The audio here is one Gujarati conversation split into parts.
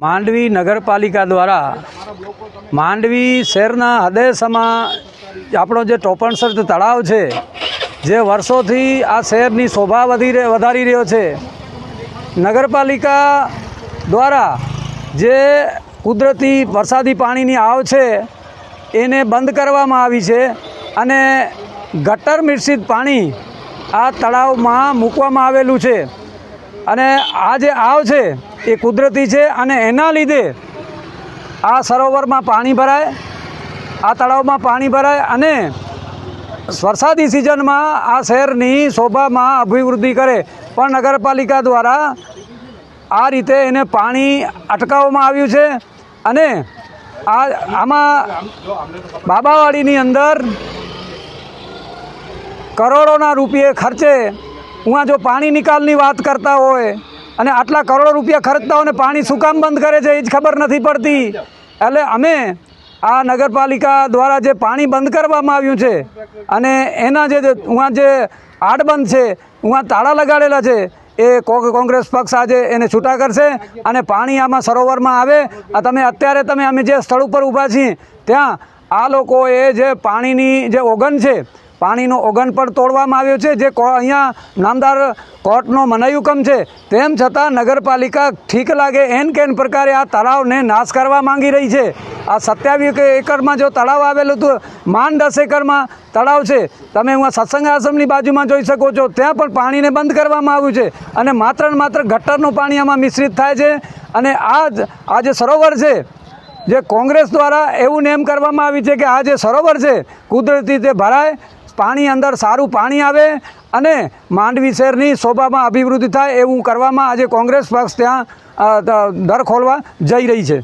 માંડવી નગરપાલિકા દ્વારા માંડવી શહેરના હૃદયસમાં આપણો જે ટોપણસર તળાવ છે, જે વર્ષોથી આ શહેરની શોભા વધી વધારી રહ્યો છે. નગરપાલિકા દ્વારા જે કુદરતી વરસાદી પાણીની આવ છે, એને બંધ કરવામાં આવી છે અને ગટર મિશ્રિત પાણી આ તળાવમાં મૂકવામાં આવેલું છે. અને આ જે આવ છે, એ કુદરતી છે અને એના લીધે આ સરોવરમાં પાણી ભરાય, આ તળાવમાં પાણી ભરાય અને વરસાદી સિઝનમાં આ શહેરની શોભામાં અભિવૃદ્ધિ કરે. પણ નગરપાલિકા દ્વારા આ રીતે એને પાણી અટકાવવામાં આવ્યું છે અને આ આમાં બાબાવાડીની અંદર કરોડોના રૂપિયે ખર્ચે ઉहाँ જો પાણી નિકાલની વાત કરતા હોય અને આટલા કરોડો રૂપિયા ખર્ચતા હોય ને પાણી શું કામ બંધ કરે છે એ જ ખબર નથી પડતી. એટલે અમે આ નગરપાલિકા દ્વારા જે પાણી બંધ કરવામાં આવ્યું છે અને એના જે ઉहाँ જે આડબંધ છે ઉहाँ તાળા લગાડેલા છે, એ કોંગ્રેસ પક્ષ આજે એને છૂટા કરશે અને પાણી આમાં સરોવરમાં આવે. આ તમે અત્યારે તમે અમે જે સ્થળ ઉપર ઊભા છીએ, ત્યાં આ લોકોએ જે પાણીની જે ઓગન છે પાણીનો ઓગન પણ તોડવામાં આવ્યો છે, જે અહીંયા નામદાર કોર્ટનો મનાઈ છે. તેમ છતાં નગરપાલિકા ઠીક લાગે એન કેન પ્રકારે આ તળાવને નાશ કરવા માંગી રહી છે. આ સત્યાવીસ એકરમાં જો તળાવ આવેલું હતું માંડ દસ એકરમાં તળાવ છે. તમે હું સત્સંગ આશ્રમની બાજુમાં જોઈ શકો છો, ત્યાં પણ પાણીને બંધ કરવામાં આવ્યું છે અને માત્ર ને માત્ર ગટરનું પાણી આમાં મિશ્રિત થાય છે અને આ જ આ જે સરોવર છે, જે કોંગ્રેસ દ્વારા એવું નેમ કરવામાં આવી છે કે આ જે સરોવર છે, કુદરતી રીતે ભરાય પાણી અંદર સારું પાણી આવે અને માંડવી શહેરની શોભામાં અભિવૃદ્ધિ થાય એવું કરવામાં આજે કોંગ્રેસ પક્ષ ત્યાં દર ખોલવા જઈ રહી છે.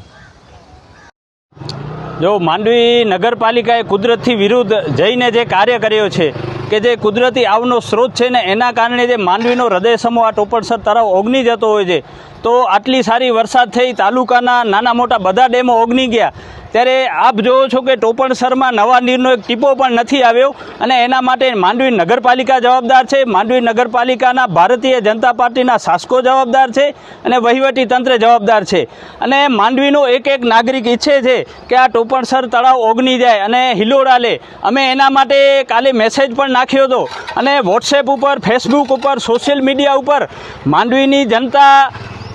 જો માંડવી નગરપાલિકાએ કુદરતથી વિરુદ્ધ જઈને જે કાર્ય કર્યો છે, કે જે કુદરતી આવનો સ્ત્રોત છે ને એના કારણે જે માંડવીનો હૃદય સમૂહ આ ટોપરસર તરફ ઓગની જતો હોય છે તો આટલી સારી વરસાદ થઈ, તાલુકાના નાના મોટા બધા ડેમો ઓગની ગયા. ત્યારે આપ જોવો છો કે ટોપણસરમાં નવા નીરનો એક ટીપો પણ નથી આવ્યો અને એના માટે માંડવી નગરપાલિકા જવાબદાર છે. માંડવી નગરપાલિકાના ભારતીય જનતા પાર્ટીના શાસકો જવાબદાર છે અને વહીવટી તંત્ર જવાબદાર છે. અને માંડવીનો એક એક નાગરિક ઈચ્છે છે કે આ ટોપણસર તળાવ ઓગની જાય અને હિલોડા લે. અમે એના માટે કાલે મેસેજ પણ નાખ્યો હતો. અને વોટ્સએપ ઉપર, ફેસબુક ઉપર, સોશિયલ મીડિયા ઉપર માંડવીની જનતા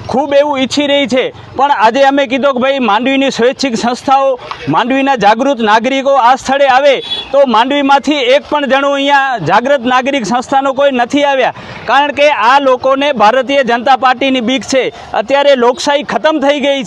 ખૂબ એવું ઈચ્છી રહી છે. પણ આજે અમે કીધું કે ભાઈ, માંડવીની સ્વૈચ્છિક સંસ્થાઓ, માંડવીના જાગૃત નાગરિકો આ સ્થળે આવે તો માંડવીમાંથી એક પણ જણો અહીંયા જાગૃત નાગરિક સંસ્થાનો કોઈ નથી આવ્યા. કારણ કે આ લોકોને ભારતીય જનતા પાર્ટીની બીક છે. અત્યારે લોકશાહી ખતમ થઈ ગઈ